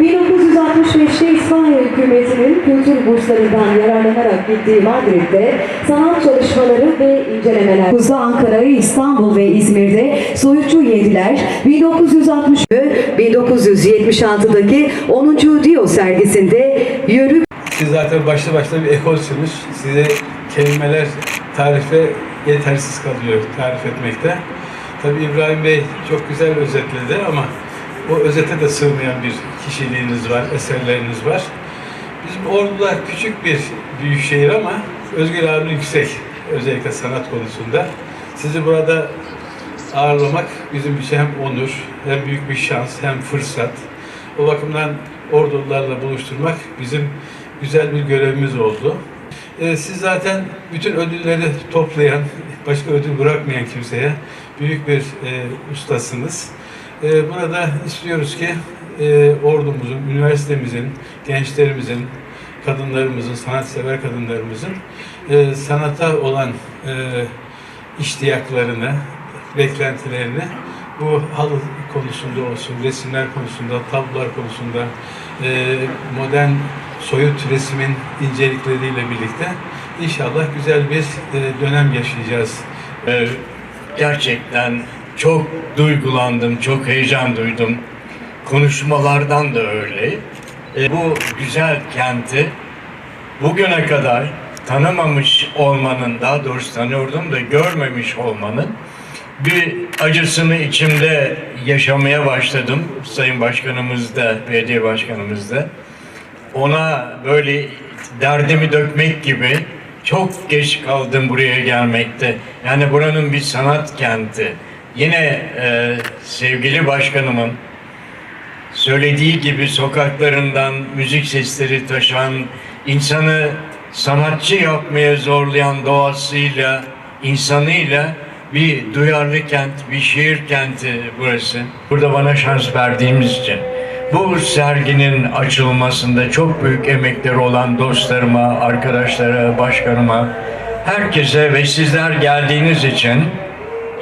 1965'te İspanya hükümetinin kültür burslarından yararlanarak gittiği Madrid'de sanat çalışmaları ve incelemeler. Kuzda Ankara'yı İstanbul ve İzmir'de soyutçu yediler. 1960 1976'daki 10. Dio sergisinde Yörük Siz zaten başlı başına bir ekolsünüz. Size kelimeler tarife yetersiz kalıyor tarif etmekte. Tabii İbrahim Bey çok güzel özetledi ama o özete de sığmayan bir kişiliğiniz var, eserleriniz var. Bizim Ordu'da küçük bir büyük şehir ama özgür ağırlığı yüksek. Özellikle sanat konusunda. Sizi burada ağırlamak bizim için hem onur, hem büyük bir şans, hem fırsat. O bakımdan Ordulularla buluşturmak bizim güzel bir görevimiz oldu. Ee, siz zaten bütün ödülleri toplayan, başka ödül bırakmayan kimseye büyük bir e, ustasınız. Ee, burada istiyoruz ki e, ordumuzun, üniversitemizin, gençlerimizin, kadınlarımızın, sanatsever kadınlarımızın e, sanata olan e, iştiyaklarını, beklentilerini bu halı konusunda olsun, resimler konusunda, tablolar konusunda, e, modern soyut resmin incelikleriyle birlikte inşallah güzel bir dönem yaşayacağız. Ee, gerçekten çok duygulandım, çok heyecan duydum. Konuşmalardan da öyle. Ee, bu güzel kenti bugüne kadar tanımamış olmanın, daha doğrusu tanıyordum da görmemiş olmanın bir acısını içimde yaşamaya başladım. Sayın Başkanımız da, belediye başkanımız da. Ona böyle derdimi dökmek gibi çok geç kaldım buraya gelmekte. Yani buranın bir sanat kenti. Yine e, sevgili başkanımın söylediği gibi sokaklarından müzik sesleri taşan, insanı sanatçı yapmaya zorlayan doğasıyla, insanıyla bir duyarlı kent, bir şehir kenti burası. Burada bana şans verdiğimiz için. Bu serginin açılmasında çok büyük emekleri olan dostlarıma, arkadaşlara, başkanıma, herkese ve sizler geldiğiniz için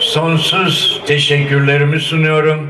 sonsuz teşekkürlerimi sunuyorum.